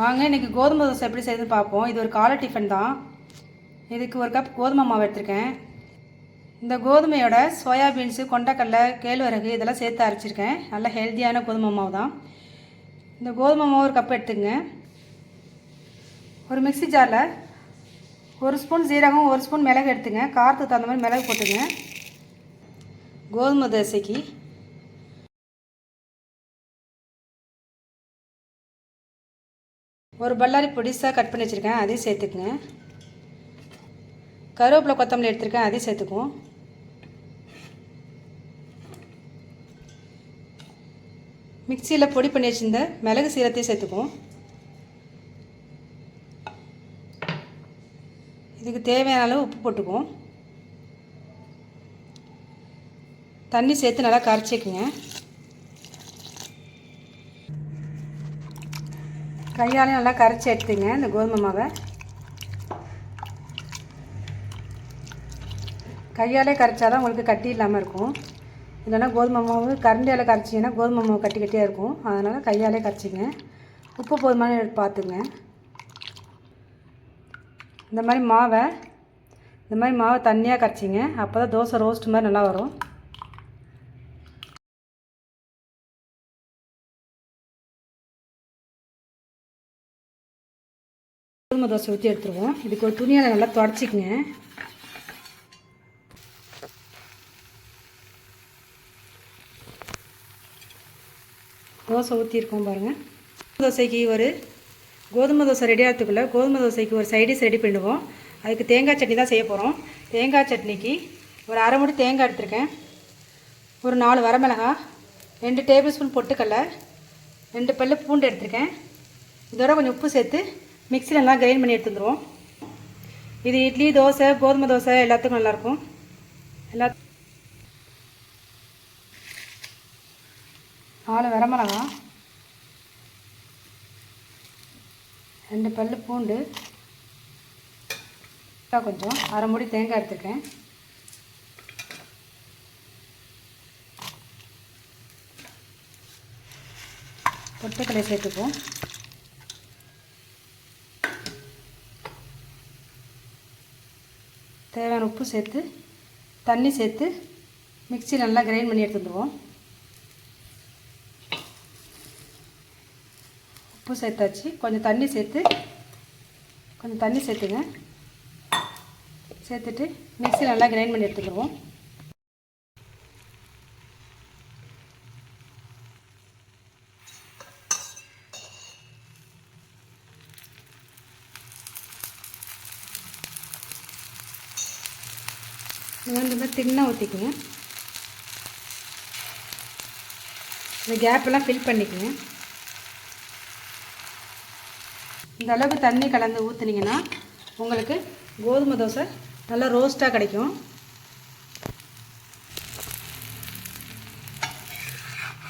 வாங்க இன்றைக்கி கோதுமை தோசை எப்படி செய்யுதுன்னு பார்ப்போம். இது ஒரு காலை டிஃபன் தான். இதுக்கு ஒரு கப் கோதுமை மாவு எடுத்திருக்கேன். இந்த கோதுமையோட சோயாபீன்ஸு கொண்டக்கடலை கேழ்வரகு இதெல்லாம் சேர்த்து அரைச்சிருக்கேன். நல்ல ஹெல்த்தியான கோதுமை மாவு தான். இந்த கோதுமை மாவு ஒரு கப் எடுத்துங்க ஒரு மிக்ஸி ஜாரில் ஒரு ஸ்பூன் ஜீரகம் ஒரு ஸ்பூன் மிளகு எடுத்துங்க காரத்துக்கு தகுந்த மாதிரி மிளகு போட்டுங்க கோதுமை தோசைக்கு ஒரு பல்லாரி பொடிசாக கட் பண்ணி வச்சுருக்கேன் அதையும் சேர்த்துக்குங்க. கருவேப்பிலை கொத்தமல்லி எடுத்திருக்கேன் அதையும் சேர்த்துக்குவோம். மிக்சியில் பொடி பண்ணி வச்சுருந்த மிளகு சீரத்தையும் சேர்த்துக்குவோம். இதுக்கு தேவையான அளவு உப்பு போட்டுக்குவோம். தண்ணி சேர்த்து நல்லா கரைச்சிக்குங்க கையாலையும் நல்லா கரைச்சி எடுத்துங்க இந்த கோதுமை மாவை. கையாலே கரைச்சாதான் உங்களுக்கு கட்டி இல்லாமல் இருக்கும். இல்லைன்னா கோதுமை மாவு கரண்டியால் கரைச்சிங்கன்னா கோதுமை மாவு கட்டி கட்டியாக இருக்கும். அதனால் கையாலே கரைச்சிங்க. உப்பு போதுமான பார்த்துங்க. இந்த மாதிரி மாவை இந்த மாதிரி மாவை தண்ணியாக கரைச்சிங்க. அப்போ தான் தோசை ரோஸ்ட் மாதிரி நல்லா வரும். கோதுமை தோசை ஊற்றி எடுத்துருவோம். இதுக்கு ஒரு துணியால் நல்லா தொடச்சிக்கங்க. தோசை ஊற்றிருக்கோம் பாருங்கள் தோசைக்கு ஒரு கோதுமை தோசை ரெடி ஆகிறதுக்குள்ளே கோதுமை தோசைக்கு ஒரு சைடிஸ் ரெடி பண்ணுவோம் அதுக்கு தேங்காய் சட்னி தான் செய்ய போகிறோம் தேங்காய் சட்னிக்கு ஒரு அரை மணி தேங்காய் எடுத்திருக்கேன். ஒரு நாலு வரமிளகா ரெண்டு டேபிள் ஸ்பூன் பொட்டுக்கடலை ரெண்டு பல்லு பூண்டு எடுத்திருக்கேன். இதோட கொஞ்சம் உப்பு சேர்த்து மிக்சியில் நல்லா கிரைண்ட் பண்ணி எடுத்துருவோம் இது இட்லி தோசை கோதுமை தோசை எல்லாத்துக்கும் நல்லாயிருக்கும். எல்லா நாலு வரமிளகா ரெண்டு பல் பூண்டு கொஞ்சம் அரை மூடி தேங்காய் எடுத்துருக்கேன். பொட்டுக்கடலை சேர்த்துப்போம். தேவையான உப்பு சேர்த்து தண்ணி சேர்த்து மிக்ஸி நல்லா கிரைண்ட் பண்ணி எடுத்துடுவோம் உப்பு சேர்த்தாச்சு. கொஞ்சம் தண்ணி சேர்த்து கொஞ்சம் தண்ணி சேர்த்துங்க. சேர்த்துட்டு மிக்ஸி நல்லா கிரைண்ட் பண்ணி எடுத்துக்கிடுவோம் இது தின்னாக ஊற்றிக்குங்க. இந்த கேப்பெல்லாம் ஃபில் பண்ணிக்கோங்க. இந்த அளவுக்கு தண்ணி கலந்து ஊற்றுனீங்கன்னா உங்களுக்கு கோதுமை தோசை நல்லா ரோஸ்ட்டாக கிடைக்கும்.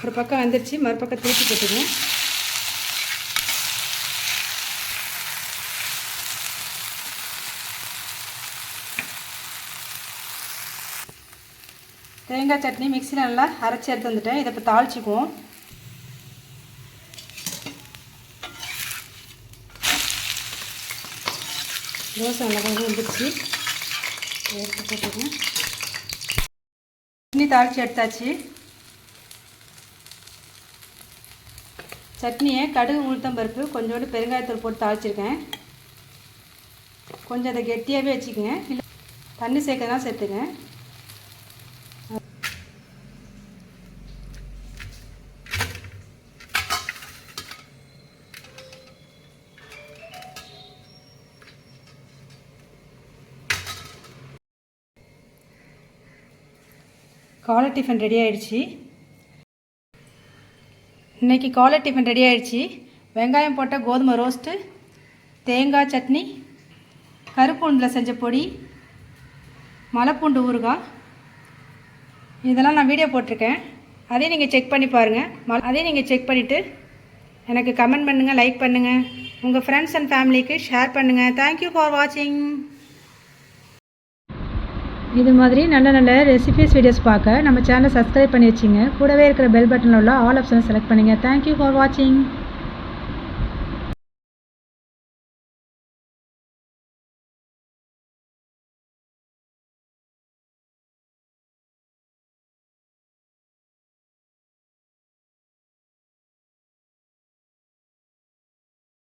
ஒரு பக்கம் வந்துருச்சு மறுபக்கம் திருப்பி போட்டுங்க தேங்காய் சட்னி மிக்சியில் நல்லா அரைச்சி எடுத்து வந்துட்டேன். இதை இப்போ தாளிச்சிக்குவோம். தோசை நல்லா கொஞ்சம் வந்துருச்சு. எடுத்து சட்னி தாளித்து எடுத்தாச்சு. சட்னியை கடுகு உளுத்தம் பருப்பு கொஞ்சோண்டு பெருங்காயத்தூள் போட்டு தாளிச்சிருக்கேன். கொஞ்சம் அதை கெட்டியாகவே வச்சுக்கோங்க. இல்லை தண்ணி சேர்க்கறதுனா சேர்த்துங்க காலை டிஃபன் ரெடி ஆயிடுச்சு. இன்றைக்கி காலை டிஃபன் ரெடி ஆயிடுச்சு. வெங்காயம் போட்ட கோதுமை ரோஸ்ட்டு தேங்காய் சட்னி கருப்பூண்டில் செஞ்ச பொடி மலைப்பூண்டு ஊறுகாய். இதெல்லாம் நான் வீடியோ போட்டிருக்கேன். அதையும் நீங்கள் செக் பண்ணி பாருங்கள் ம அதையும் நீங்கள் செக் பண்ணிவிட்டு எனக்கு கமெண்ட் பண்ணுங்கள் லைக் பண்ணுங்கள் உங்கள் ஃப்ரெண்ட்ஸ் அண்ட் ஃபேமிலிக்கு ஷேர் பண்ணுங்கள் தேங்க்யூ ஃபார் வாட்சிங் இது மாதிரி நல்ல நல்ல ரெசிபிஸ் வீடியோஸ் பார்க்க நம்ம சேனலை சப்ஸ்கிரைப் பண்ணி வச்சிங்க. கூடவே இருக்கிற பெல் பட்டனில் உள்ள ஆல் ஆப்ஷனை செலக்ட் பண்ணுங்கள் தேங்க்யூ ஃபார் வாட்சிங்